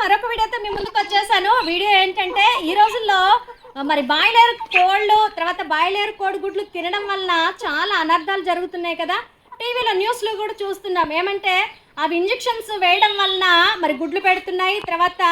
మరొక వీడియోతో మీ ముందుకు వచ్చేసాను. వీడియో ఏంటంటే ఈ రోజుల్లో మరి బాయిలర్ కోళ్ళు తర్వాత బాయిలర్ కోడిగుడ్లు తినడం వలన చాలా అనర్థాలు జరుగుతున్నాయి కదా. టీవీలో న్యూస్లు కూడా చూస్తున్నాం. ఏమంటే అవి ఇంజెక్షన్స్ వేయడం వలన మరి గుడ్లు పెడుతున్నాయి తర్వాత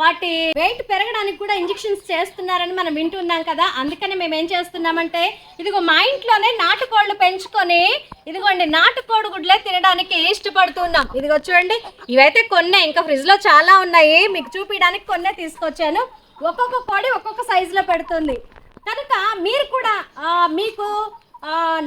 వాటి వెయిట్ పెరగడానికి కూడా ఇంజెక్షన్స్ చేస్తున్నారని మనం వింటున్నాం కదా. అందుకని మేము ఏం చేస్తున్నామంటే ఇదిగో మా ఇంట్లోనే నాటుకోళ్ళు పెంచుకొని ఇదిగోండి నాటుకోడి గుడ్లే తినడానికి ఇష్టపడుతున్నాం. ఇదిగో చూడండి ఇవైతే కొన్నే ఇంకా ఫ్రిడ్జ్లో చాలా ఉన్నాయి మీకు చూపించడానికి కొన్నే తీసుకొచ్చాను. ఒక్కొక్క కోడి ఒక్కొక్క సైజులో పెడుతుంది. కనుక మీరు కూడా మీకు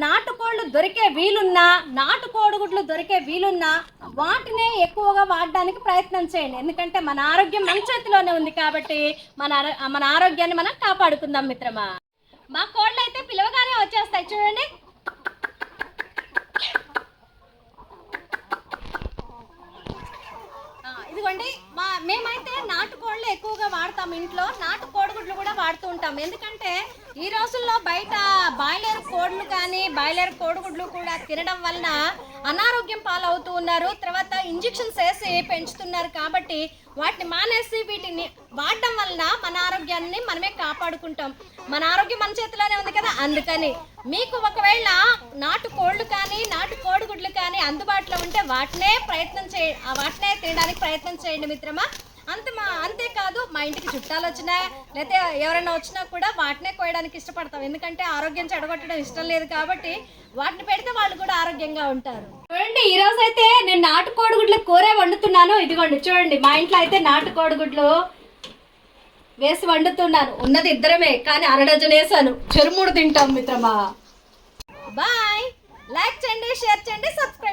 నాటుకోళ్ళు దొరికే వీలున్నా నాటుకోడిగుడ్లు దొరికే వీలున్నా వాటినే ఎక్కువగా వాడడానికి ప్రయత్నం చేయండి. ఎందుకంటే మన ఆరోగ్యం మన చేతిలోనే ఉంది కాబట్టి మన మన ఆరోగ్యాన్ని మనం కాపాడుకుందాం మిత్రమా. మా కోళ్ళు అయితే పిలవగానే వచ్చేస్తాయి. చూడండి. అనుకోండి మా మేమైతే నాటుకోళ్ళు ఎక్కువగా వాడతాం ఇంట్లో నాటు కోడిగుడ్లు కూడా వాడుతూ ఉంటాం. ఎందుకంటే ఈ రోజుల్లో బయట బాయిలర్ కోళ్ళు కానీ బాయిలర్ కోడిగుడ్లు కూడా తినడం వలన అనారోగ్యం పాలవుతూ ఉన్నారు. తర్వాత ఇంజెక్షన్స్ వేసి పెంచుతున్నారు కాబట్టి వాటిని మానేసి వీటిని వాడడం వలన మన ఆరోగ్యాన్ని మనమే కాపాడుకుంటాం. మన ఆరోగ్యం మన చేతిలోనే ఉంది కదా? అందుకని మీకు ఒకవేళ నాటు కోళ్ళు కానీ అందుబాటులో ఉంటే వాటినే ప్రయత్నం చే వాటినే తినడానికి ప్రయత్నం చేయండి మిత్రమా. అంత మా అంతేకాదు మా ఇంటికి చుట్టాలు వచ్చినా లేకపోతే ఎవరైనా వచ్చినా కూడా వాటినే కోయడానికి ఇష్టపడతాం. ఎందుకంటే ఆరోగ్యం చెడగొట్టడం ఇష్టం లేదు కాబట్టి వాటిని పెడితే వాళ్ళు కూడా ఆరోగ్యంగా ఉంటారు. చూడండి ఈ రోజు అయితే నేను నాటు కోడిగుడ్ల కూర వండుతున్నాను. ఇదిగోండి చూడండి మా ఇంట్లో అయితే నాటు కోడిగుడ్లు వేసి వండుతున్నాను. ఉన్నది ఇద్దరమే కానీ అరడజన్ వేసాను. చెరుముడు తింటాం మిత్రమా. బాయ్ లైక్ చేయండి షేర్ చేయండి